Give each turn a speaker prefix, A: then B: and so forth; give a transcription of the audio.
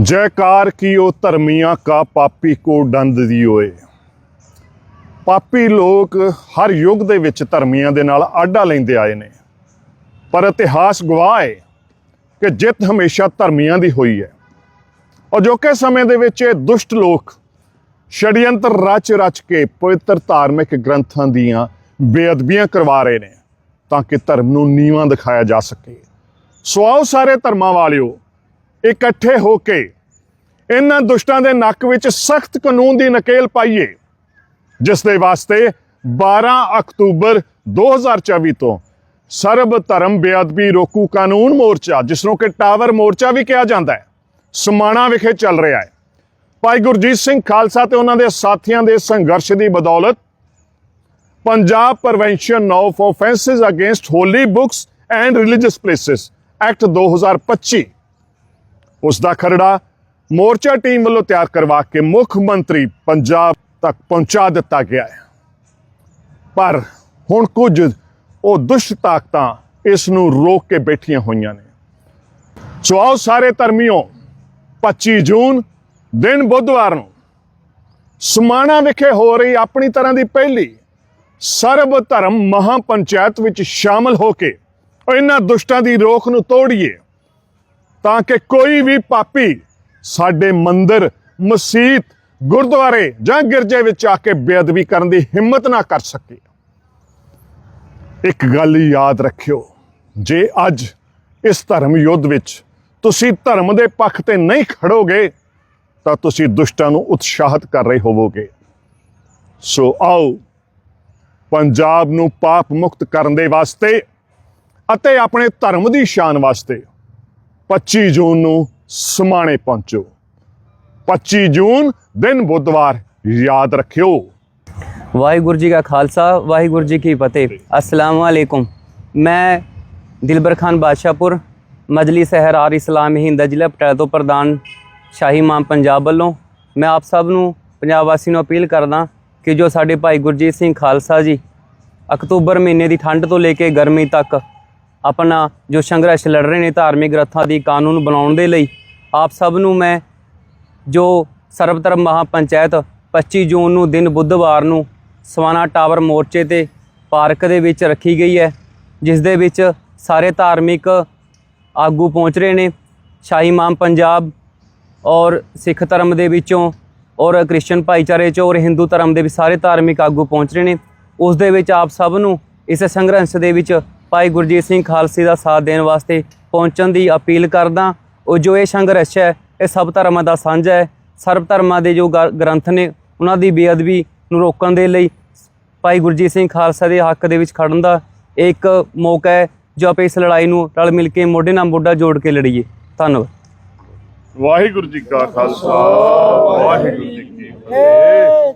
A: जयकार कियो ਧਰਮੀਆਂ ਕਾ ਪਾਪੀ ਕੋ ਡੰਦ ਦਿਓਏ ਪਾਪੀ ਲੋਕ ਹਰ ਯੁੱਗ ਦੇ ਵਿੱਚ ਧਰਮੀਆਂ ਦੇ ਨਾਲ ਆਡਾ ਲੈਂਦੇ ਆਏ ਨੇ ਪਰ ਇਤਿਹਾਸ ਗਵਾਹ ਹੈ ਕਿ ਜਿੱਤ ਹਮੇਸ਼ਾ ਧਰਮੀਆਂ ਦੀ ਹੋਈ ਹੈ ਅਜੋਕੇ ਸਮੇਂ ਦੇ ਵਿੱਚ ਇਹ ਦੁਸ਼ਟ ਲੋਕ ਛੜਯੰਤਰ ਰਚ ਰਚ ਕੇ ਪਵਿੱਤਰ ਧਾਰਮਿਕ ਗ੍ਰੰਥਾਂ ਦੀਆਂ ਬੇਅਦਬੀਆਂ ਕਰਵਾ ਰਹੇ ਨੇ ਤਾਂ ਕਿ ਧਰਮ ਨੂੰ ਨੀਵਾਂ ਦਿਖਾਇਆ ਜਾ ਸਕੇ ਸੋ ਆਓ ਸਾਰੇ ਧਰਮਾਂ ਵਾਲਿਓ ਇਕੱਠੇ ਹੋ ਕੇ ਇਹਨਾਂ ਦੁਸ਼ਟਾਂ ਦੇ ਨੱਕ ਵਿੱਚ ਸਖਤ ਕਾਨੂੰਨ ਦੀ ਨਕੇਲ ਪਾਈਏ, ਜਿਸ ਦੇ ਵਾਸਤੇ 12 ਅਕਤੂਬਰ 2024 ਤੋਂ ਸਰਬ ਧਰਮ ਬੇਅਦਬੀ ਰੋਕੂ ਕਾਨੂੰਨ ਮੋਰਚਾ, ਜਿਸ ਨੂੰ ਕਿ ਟਾਵਰ ਮੋਰਚਾ ਵੀ ਕਿਹਾ ਜਾਂਦਾ ਹੈ, ਸਮਾਣਾ ਵਿਖੇ ਚੱਲ ਰਿਹਾ ਹੈ। ਭਾਈ ਗੁਰਜੀਤ ਸਿੰਘ ਖਾਲਸਾ ਤੇ ਉਹਨਾਂ ਦੇ ਸਾਥੀਆਂ ਦੇ ਸੰਘਰਸ਼ ਦੀ ਬਦੌਲਤ Punjab prevention of offences against holy books and religious places act 2025 ਉਸ ਦਾ ਖਰੜਾ ਮੋਰਚਾ ਟੀਮ ਵੱਲੋਂ ਤਿਆਰ ਕਰਵਾ ਕੇ ਮੁੱਖ ਮੰਤਰੀ ਪੰਜਾਬ ਤੱਕ ਪਹੁੰਚਾ ਦਿੱਤਾ ਗਿਆ ਹੈ। ਪਰ ਹੁਣ ਕੁਝ ਉਹ ਦੁਸ਼ਟ ਤਾਕਤਾਂ ਇਸ ਨੂੰ ਰੋਕ ਕੇ ਬੈਠੀਆਂ ਹੋਈਆਂ ਨੇ। ਸੋ ਆਓ ਸਾਰੇ ਧਰਮੀਓ 25 ਜੂਨ, ਦਿਨ ਬੁੱਧਵਾਰ ਨੂੰ ਸਮਾਣਾ ਵਿਖੇ ਹੋ ਰਹੀ ਆਪਣੀ ਤਰ੍ਹਾਂ ਦੀ ਪਹਿਲੀ ਸਰਬ ਧਰਮ ਮਹਾ ਪੰਚਾਇਤ ਵਿੱਚ ਸ਼ਾਮਲ ਹੋ ਕੇ ਇਹਨਾਂ ਦੁਸ਼ਟਾਂ ਦੀ ਰੋਕ ਨੂੰ ਤੋੜੀਏ। ਤਾਂ ਕਿ ਕੋਈ ਵੀ ਪਾਪੀ ਸਾਡੇ ਮੰਦਰ, ਮਸਜਿਦ, ਗੁਰਦੁਆਰੇ ਜਾਂ ਗਿਰਜੇ ਵਿੱਚ ਆ ਕੇ ਬੇਅਦਬੀ ਕਰਨ ਦੀ ਹਿੰਮਤ ਨਾ ਕਰ ਸਕੇ। ਇੱਕ ਗੱਲ ਯਾਦ ਰੱਖਿਓ, ਜੇ ਅੱਜ ਇਸ ਧਰਮ ਯੁੱਧ ਵਿੱਚ ਤੁਸੀਂ ਧਰਮ ਦੇ ਪੱਖ ਤੇ ਨਹੀਂ ਖੜੋਗੇ, ਤਾਂ ਤੁਸੀਂ ਦੁਸ਼ਟਾਂ ਨੂੰ ਉਤਸ਼ਾਹਿਤ ਕਰ ਰਹੇ ਹੋਵੋਗੇ। ਸੋ ਆਓ, ਪੰਜਾਬ ਨੂੰ ਪਾਪ ਮੁਕਤ ਕਰਨ ਦੇ ਵਾਸਤੇ ਅਤੇ ਆਪਣੇ ਧਰਮ ਦੀ ਸ਼ਾਨ ਵਾਸਤੇ 25 ਜੂਨ ਨੂੰ ਸਮਾਣੇ ਪਹੁੰਚੋ। 25 ਜੂਨ ਦਿਨ ਬੁੱਧਵਾਰ, ਯਾਦ ਰੱਖਿਓ।
B: ਵਾਹਿਗੁਰੂ ਜੀ ਕਾ ਖਾਲਸਾ, ਵਾਹਿਗੁਰੂ ਜੀ ਕੀ ਫਤਿਹ। ਅਸਲਾਮ ਵਾਲੇਕੁਮ ਮੈਂ ਦਿਲਬਰ ਖਾਨ ਬਾਦਸ਼ਾਹਪੁਰ ਮਜਲਿਸ ਹਰਾਰ ਇਸਲਾਮ ਹਿੰਦ ਜ਼ਿਲ੍ਹਾ ਪਟਿਆਲਾ ਤੋਂ ਪ੍ਰਧਾਨ ਸ਼ਾਹੀ ਇਮਾਮ ਪੰਜਾਬ ਵੱਲੋਂ ਮੈਂ ਆਪ ਸਭ ਨੂੰ ਪੰਜਾਬ ਵਾਸੀ ਨੂੰ ਅਪੀਲ ਕਰਦਾ ਕਿ ਜੋ ਸਾਡੇ ਭਾਈ ਗੁਰਜੀਤ ਸਿੰਘ ਖਾਲਸਾ ਜੀ ਅਕਤੂਬਰ ਮਹੀਨੇ ਦੀ ਠੰਡ ਤੋਂ ਲੈ ਕੇ ਗਰਮੀ ਤੱਕ ਆਪਣਾ ਜੋ ਸੰਘਰਸ਼ ਲੜ ਰਹੇ ਨੇ ਧਾਰਮਿਕ ਗ੍ਰੰਥਾਂ ਦੀ ਕਾਨੂੰਨ ਬਣਾਉਣ ਦੇ ਲਈ, ਆਪ ਸਭ ਨੂੰ ਮੈਂ ਜੋ ਸਰਬ ਧਰਮ ਮਹਾਪੰਚਾਇਤ 25 ਜੂਨ ਨੂੰ ਦਿਨ ਬੁੱਧਵਾਰ ਨੂੰ ਸਵਾਨਾ ਟਾਵਰ ਮੋਰਚੇ ਤੇ ਪਾਰਕ ਦੇ ਵਿੱਚ ਰੱਖੀ ਗਈ ਹੈ, ਜਿਸ ਦੇ ਵਿੱਚ ਸਾਰੇ ਧਾਰਮਿਕ ਆਗੂ ਪਹੁੰਚ ਰਹੇ ਨੇ, ਸ਼ਾਹੀ ਇਮਾਮ ਪੰਜਾਬ ਔਰ ਸਿੱਖ ਧਰਮ ਦੇ ਵਿੱਚੋਂ ਔਰ ਕ੍ਰਿਸਚੀਅਨ ਭਾਈਚਾਰੇ ਚੋਂ ਔਰ ਹਿੰਦੂ ਧਰਮ ਦੇ ਵੀ ਸਾਰੇ ਧਾਰਮਿਕ ਆਗੂ ਪਹੁੰਚ ਰਹੇ ਨੇ, ਉਸ ਦੇ ਵਿੱਚ ਆਪ ਸਭ ਨੂੰ ਇਸ ਸੰਘਰਸ਼ ਦੇ ਵਿੱਚ ਭਾਈ ਗੁਰਜੀਤ ਸਿੰਘ ਖਾਲਸੇ ਦਾ ਸਾਥ ਦੇਣ ਵਾਸਤੇ ਪਹੁੰਚਣ ਦੀ ਅਪੀਲ ਕਰਦਾ। ਉਹ ਜੋ ਇਹ ਸੰਘਰਸ਼ ਹੈ, ਇਹ ਸਭ ਧਰਮਾਂ ਦਾ ਸਾਂਝਾ ਹੈ। ਸਰਬ ਧਰਮਾਂ ਦੇ ਜੋ ਗ- ਗ੍ਰੰਥ ਨੇ, ਉਹਨਾਂ ਦੀ ਬੇਅਦਬੀ ਨੂੰ ਰੋਕਣ ਦੇ ਲਈ ਭਾਈ ਗੁਰਜੀਤ ਸਿੰਘ ਖਾਲਸਾ ਦੇ ਹੱਕ ਦੇ ਵਿੱਚ ਖੜਨ ਦਾ ਇੱਕ ਮੌਕਾ ਹੈ, ਜੋ ਆਪਾਂ ਇਸ ਲੜਾਈ ਨੂੰ ਰਲ ਮਿਲ ਕੇ ਮੋਢੇ ਨਾਲ ਮੋਢਾ ਜੋੜ ਕੇ ਲੜੀਏ। ਧੰਨਵਾਦ।
A: ਵਾਹਿਗੁਰੂ ਜੀ ਕਾ ਖਾਲਸਾ, ਵਾਹਿਗੁਰੂ ਜੀ ਕੀ ਫਤਿਹ।